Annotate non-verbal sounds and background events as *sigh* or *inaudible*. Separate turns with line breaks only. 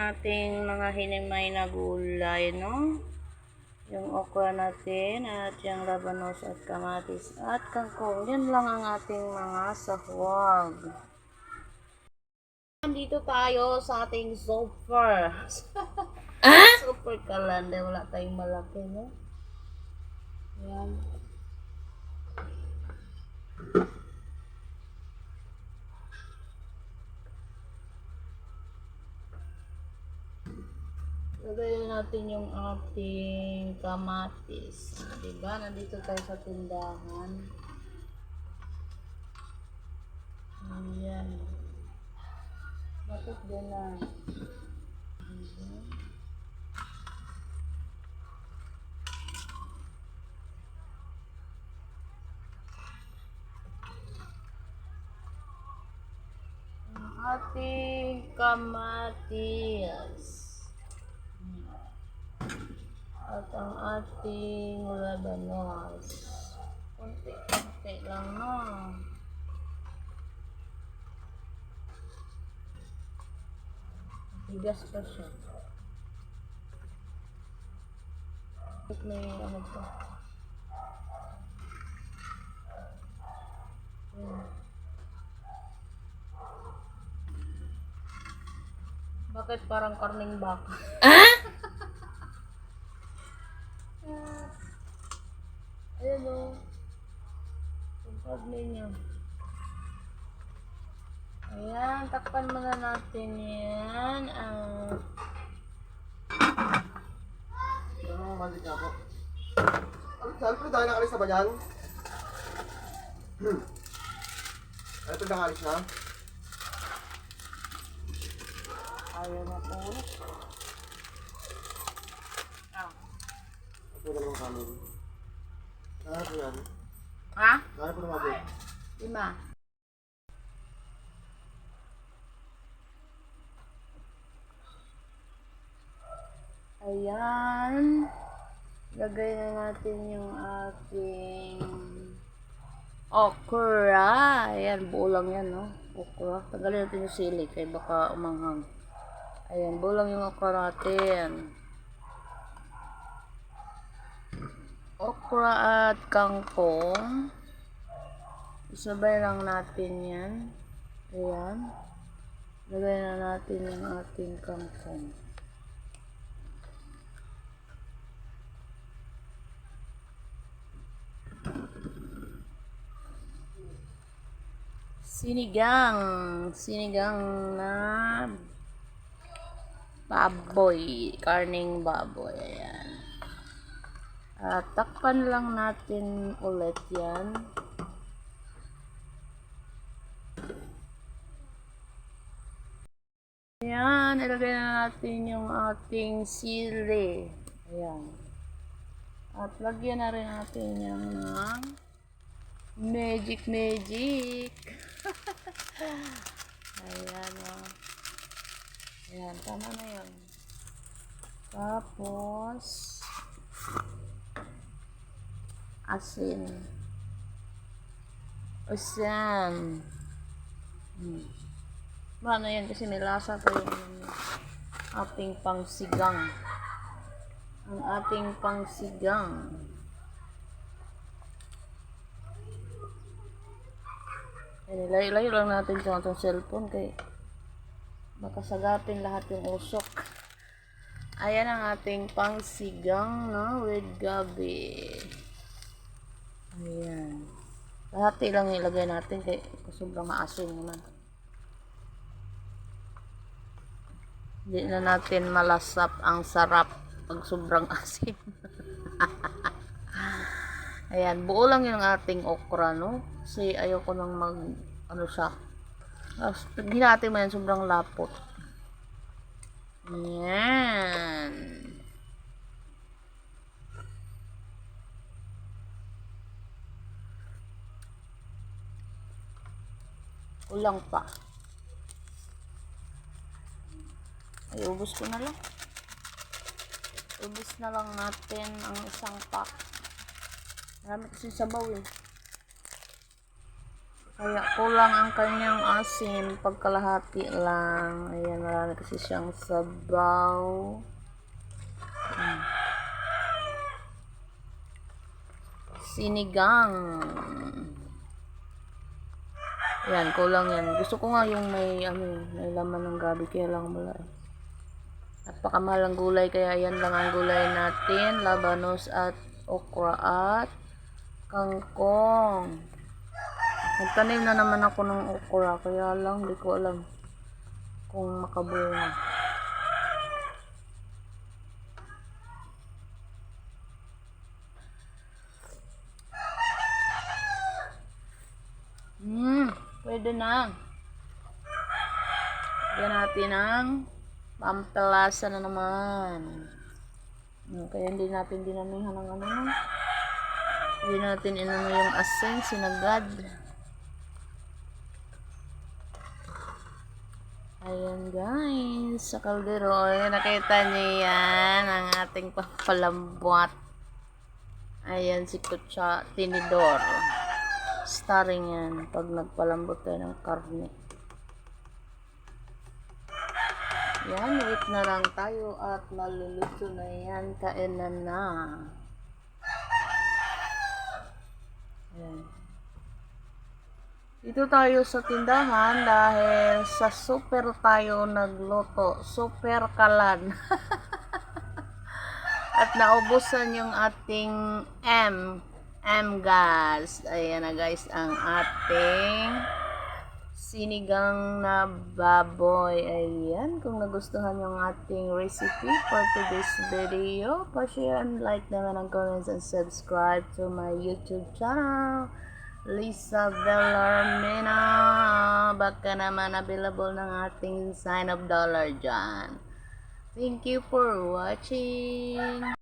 ating mga hinimay na gulay, no? Yung okra natin at yung labanos at kamatis at kangkong. Yan lang ang ating mga sahwag. Nandito tayo sa ating super. *laughs* ah? Super kalande. Wala tayong malaki, no? Yan. Lagayin natin yung ating kamatis. Diba? Nandito tayo sa tindahan. Ayan. Bakit? Diba? Ang ating kamatis. At ang ating labanos. Kunti-kunti lang na. Bigas pa siya. May ano pa? Bakit parang karning baka? Ayan Karne niya. Ayan, takpan muna natin yan. Ah,
Ano po? Ano, saan po dahil nakalis na ba yan? Hmm. Ito nakalis na?
ayaw na po. Ah.
Ito na lang kami. Kaya po yan.
Ha?
Kaya po na magic.
Lima. Ayan. Lagay na natin yung ating okra. Ayan, buo lang yan, no? Okra. Tagalin natin yung sili kaya baka umanghang. Ayan, buo lang yung okra natin. Okra at kangkong. Isabay lang natin yan. Ayan. Lagay na natin yung ating kangkong. Sinigang. Sinigang na baboy. Karning baboy. Ayan. At takpan lang natin ulit yan. Ayan, ilagay na natin yung ating sili. Ayan. At lagyan na rin natin yung ng magic magic. *laughs* Ayan o. Ayan, tama na yun. Tapos, asin. Asin. Hmm. Paano yan? Kasi may lasa pa yung ating pangsigang. Ang ating pangsigang. Ay, layo-layo lang natin sa atong cellphone kay baka sagapin lahat yung usok. Ayan ang ating pangsigang no, with gabi. Ayan. Lahat lang ilagay natin kay sobrang maasin naman. Hindi na natin malasap ang sarap pag sobrang *laughs* asin. Ayan, buo lang yung ating okra, no? Kasi ayoko nang mag, ano siya. Pag hinati mo yan, sobrang lapot. Ayan. Kulang pa. Ay, ubos ko na lang. Ubos na lang natin ang isang pack. Marami kasi sabaw eh. Kaya kulang ang kanyang asin, pagkalahati lang. Ayan, marami kasi siyang sabaw. Hmm. Sinigang. Yan, kulang yan. Gusto ko nga yung may, ano, may laman ng gabi, kaya lang wala. Napakamahal ang gulay, kaya yan lang ang gulay natin. Labanos at okra at kangkong. Nagtanim na naman ako ng okra, kaya lang, di ko alam kung makabunga. Hmm, pwede na. Lagyan natin ng pampalasa na naman. Kaya hindi natin dinamihan ng ano no. Hindi natin inano yung asin, sinagad. Ayan guys, sa kaldero. Ayan, nakita niyo yan, ang ating pampalambot. Ayan si Kutsa Tinidor. Starring yan pag nagpalambot tayo ng karne. Yan, wait na lang tayo at maluluto na yan. Kainan na. Ayan. Dito tayo sa tindahan dahil sa super tayo nagluto. Super kalan. *laughs* At naubusan yung ating M. M gas. Ayan na guys ang ating sinigang na baboy. Ayan, kung nagustuhan yung ating recipe for today's video, pa-share and like naman ang comments and subscribe to my YouTube channel. Lisa Bellarmina. Baka naman available ng ating sign of dollar dyan. Thank you for watching.